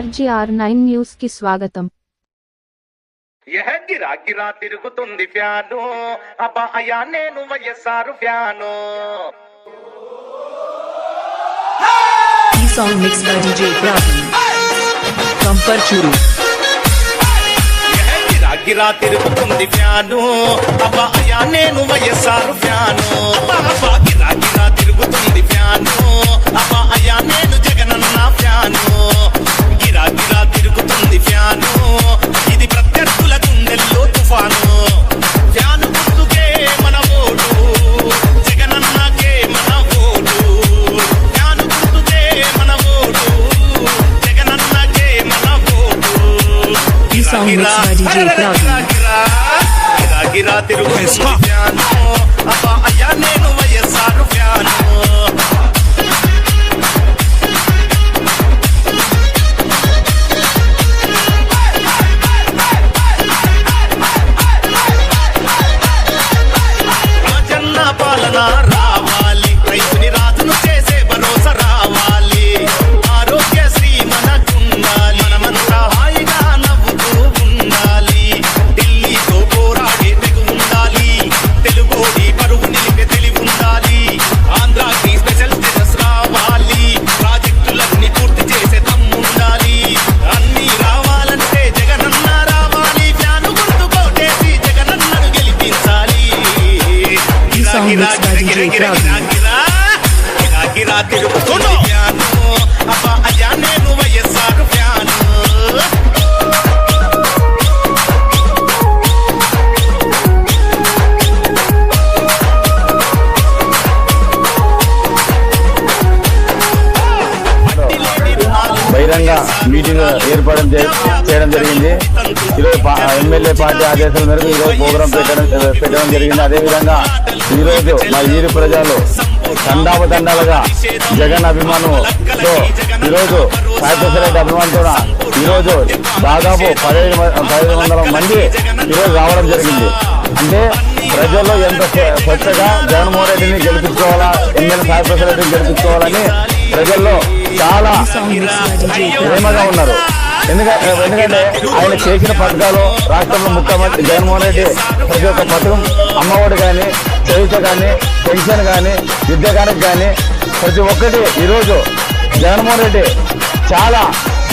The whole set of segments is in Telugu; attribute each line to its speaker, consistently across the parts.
Speaker 1: ఆర్జీఆర్ నైన్ న్యూస్కి స్వాగతం
Speaker 2: యహ గిరా గిరా తిరుగుతుంది ఫ్యాను అబ్బా అయ్యా నేను YSR fan
Speaker 3: E song mixed by DJ Ravi. From Parchuru.
Speaker 2: యహ గిరా గిరా తిరుగుతుంది ఫ్యాను అబ్బా అయ్యా నేను వైఎస్ఆర్ ఫ్యాను అబ్బా అబ్బా గిరా గిరా తిరుగుతుంది
Speaker 3: Ravi.
Speaker 2: గిరా గిరా తిరుగుతుంది ఫ్యాను అబ్బా అయ్యా నేను
Speaker 3: sound mixed by DJ
Speaker 2: Crowley.
Speaker 4: విధంగా మీటింగ్ ఏర్పాటు చేయడం జరిగింది. ఈరోజు పా- ఎమ్మెల్యే పార్టీ ఆదేశాల మేరకు ఈరోజు ప్రోగ్రాం పెట్టడం పెట్టడం జరిగింది. అదేవిధంగా ఈరోజు మా ఈరు ప్రజలు తండాపతండాలుగా జగన్ అభిమానంతో ఈరోజు సాయిప్రసాద్ అభిమానంతో ఈరోజు దాదాపు పదిహేను పదిహేడు పదిహేను వందల మంది ఈరోజు రావడం జరిగింది. అంటే ప్రజల్లో ఎంత స్వచ్ఛగా జగన్మోహన్ రెడ్డిని గెలిపించుకోవాలా ఎమ్మెల్యే సాయిప్రసాద్ గెలిపించుకోవాలని ప్రజల్లో చాలా ప్రేమగా ఉన్నారు. ఎందుకంటే ఎందుకంటే ఆయన చేసిన పథకాలు రాష్ట్రంలో ముఖ్యమంత్రి జగన్మోహన్ రెడ్డి ప్రతి ఒక్క పథకం అమ్మఒడి కానీ చరిత్ర కానీ పెన్షన్ కానీ విద్య కానీ ప్రతి ఒక్కటి ఈరోజు జగన్మోహన్ రెడ్డి చాలా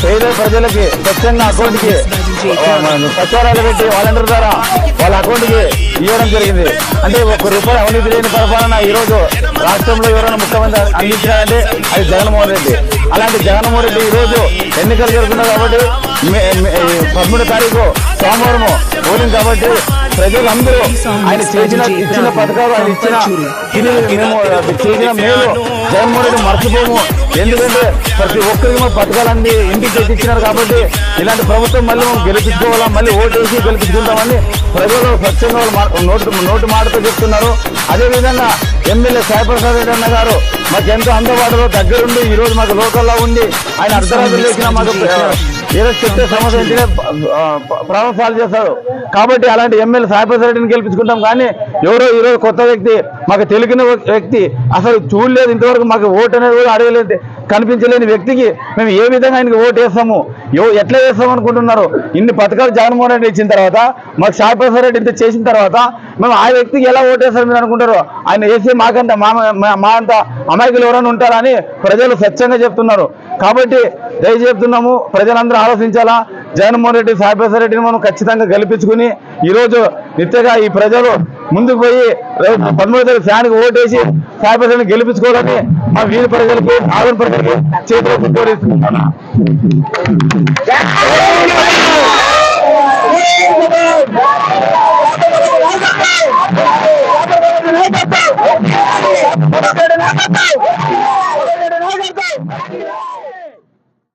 Speaker 4: పేద ప్రజలకి స్వచ్ఛంగా అకౌంట్కి సచివాలయాలు పెట్టి వాలంటీర్ ద్వారా వాళ్ళ అకౌంట్కి ఇవ్వడం జరిగింది. అంటే ఒక్క రూపాయి అవినీతి లేని పరిపాలన ఈ రోజు రాష్ట్రంలో ఎవరైనా ముఖ్యమంత్రి అందించారంటే అది జగన్మోహన్ రెడ్డి. అలాంటి జగన్మోహన్ రెడ్డి ఈ రోజు ఎన్నికలు జరుగుతున్నాయి కాబట్టి పదమూడు తారీఖు సోమవారము పోలింగ్ కాబట్టి ప్రజలందరూ ఆయన చేసిన ఇచ్చిన పథకాలు ఆయన ఇచ్చిన మేము చేసిన మేలు జగన్మోహన్ రెడ్డి మర్చిపోము. ఎందుకంటే ప్రతి ఒక్కరికి మా పథకాలన్నీ ఇంటికి తెచ్చిచ్చినారు కాబట్టి ఇలాంటి ప్రభుత్వం మళ్ళీ మేము గెలిపించుకోవాలా మళ్ళీ ఓటేసి గెలిపించుకుంటామని ప్రజలు స్వచ్ఛంగా వాళ్ళు మా- నోటు నోటు మాటతో చెప్తున్నారు. అదేవిధంగా ఎమ్మెల్యే సాయిప్రసాద్ రెడ్డి అన్న గారు మాకు ఎంతో అందుబాటులో దగ్గరుండి ఈ రోజు మాకు లోకల్లో ఉండి ఆయన అర్ధరాత్రి లేచిన మాకు ఏదో చెప్తే సమస్య వెంటనే ప్రాబ్లం సాల్వ్ చేస్తారు కాబట్టి అలాంటి ఎమ్మెల్యే సాయిప్రసాద్ రెడ్డిని గెలిపించుకుంటాం కానీ ఎవరో ఈరోజు కొత్త వ్యక్తి మాకు తెలిసిన వ్యక్తి అసలు చూడలేదు ఇంతవరకు మాకు ఓటు అనేది కూడా అడగలేదు కనిపించలేని వ్యక్తికి మేము ఏ విధంగా ఆయనకి ఓటు వేస్తాము? ఎవ- ఎట్లా వేస్తాం అనుకుంటున్నారు? ఇన్ని పథకాలు జగన్మోహన్ రెడ్డి ఇచ్చిన తర్వాత మాకు సాయిప్రసాద్ రెడ్డి ఇంత చేసిన తర్వాత మేము ఆ వ్యక్తికి ఎలా ఓటు వేస్తారు మీరు అనుకుంటారు? ఆయన వేసి మాకంత మా మా- మా అంత అమాయకులు ఎవరైనా ఉంటారని ప్రజలు స్వచ్ఛంగా చెప్తున్నారు. కాబట్టి దయ చెప్తున్నాము ప్రజలందరూ ఆలోచించాలా? జగన్మోహన్ రెడ్డి సాయిప్రసాద్ రెడ్డిని మనం ఖచ్చితంగా గెలిపించుకుని ఈరోజు నిత్యగా ఈ ప్రజలు ముందుకు పోయి పంతొమ్మిది ఫ్యాన్కి ఓటేసి సాయిప్రసాద్ గెలిపించుకోవాలని మా వీధి ప్రజలకి ఆదరణ ప్రజలకి చేతులకు కోరిస్తున్నాను